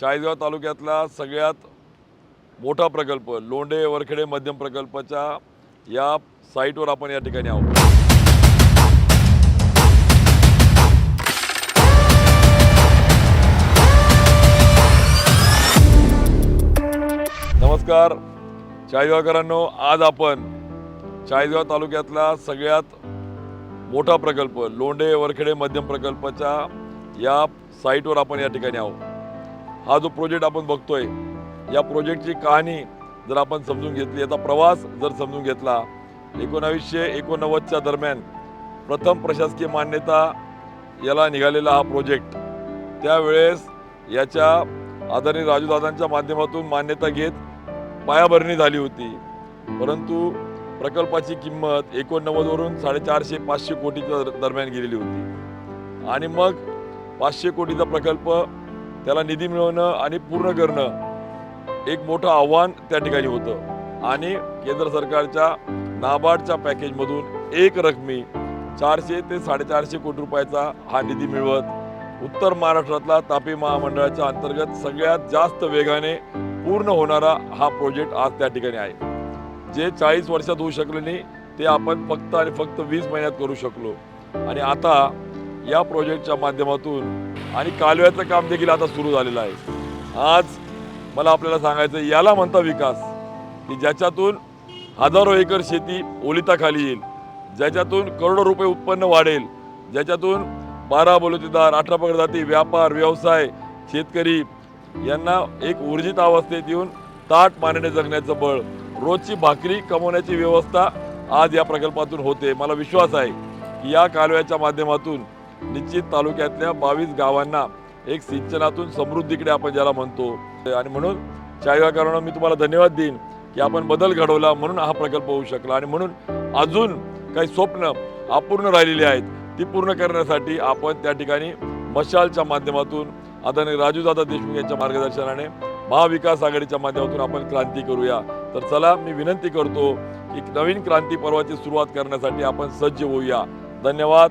चाळीसगाव तालुक्यातला सगळ्यात मोठा प्रकल्प लोंढे वरखेडे मध्यम प्रकल्पाच्या या साईटवर आपण या ठिकाणी आहोत. नमस्कार. चाळीसगावकरांनो आज आपण चाळीसगाव तालुक्यातला सगळ्यात मोठा प्रकल्प लोंढे वरखेडे मध्यम प्रकल्पाच्या या साईटवर आपण या ठिकाणी आहोत. हा जो प्रोजेक्ट आपण बघतोय या प्रोजेक्टची कहाणी जर आपण समजून घेतली याचा प्रवास जर समजून घेतला एकोणावीसशे एकोणनव्वदच्या दरम्यान प्रथम प्रशासकीय मान्यता याला निघालेला हा प्रोजेक्ट त्यावेळेस याच्या आदरणीय राजूदादांच्या माध्यमातून मान्यता घेत पायाभरणी झाली होती. परंतु प्रकल्पाची किंमत एकोणनव्वदवरून साडेचारशे पाचशे कोटीच्या दर- दरम्यान गेलेली होती. आणि मग पाचशे कोटीचा प्रकल्प त्याला निधी मिळवणं आणि पूर्ण करणं एक मोठं आव्हान त्या ठिकाणी होतं. आणि केंद्र सरकारच्या नाबार्डच्या पॅकेजमधून एक रकमी चारशे ते साडेचारशे कोटी रुपयाचा हा निधी मिळवत उत्तर महाराष्ट्रातला तापी महामंडळाच्या अंतर्गत सगळ्यात जास्त वेगाने पूर्ण होणारा हा प्रोजेक्ट आज त्या ठिकाणी आहे. जे चाळीस वर्षात होऊ शकले नाही ते आपण फक्त आणि फक्त वीस महिन्यात करू शकलो. आणि आता या प्रोजेक्टच्या माध्यमातून आणि कालव्याचं काम देखील आता सुरू झालेलं आहे. आज मला आपल्याला सांगायचं याला म्हणता विकास की ज्याच्यातून हजारो एकर शेती ओलिताखाली येईल ज्याच्यातून करोडो रुपये उत्पन्न वाढेल ज्याच्यातून बारा बलुतेदार अठरा पगड जाती व्यापार व्यवसाय शेतकरी यांना एक ऊर्जित अवस्थेत येऊन ताट मानेने जगण्याचं बळ रोजची भाकरी कमवण्याची व्यवस्था आज या प्रकल्पातून होते. मला विश्वास आहे की या कालव्याच्या माध्यमातून निश्चित तालुक्यातल्या बावीस गावांना एक सिंचनातून समृद्धीकडे आपण ज्याला म्हणतो. आणि म्हणून चाळीवाकरांना मी तुम्हाला धन्यवाद देईन की आपण बदल घडवला म्हणून हा प्रकल्प होऊ शकला. आणि म्हणून अजून काही स्वप्न अपूर्ण राहिलेली आहेत ती पूर्ण करण्यासाठी आपण त्या ठिकाणी मशालच्या माध्यमातून आदरणीय राजूदादा देशमुख यांच्या मार्गदर्शनाने महाविकास आघाडीच्या माध्यमातून आपण क्रांती करूया. तर चला मी विनंती करतो की नवीन क्रांती पर्वाची सुरुवात करण्यासाठी आपण सज्ज होऊया. धन्यवाद.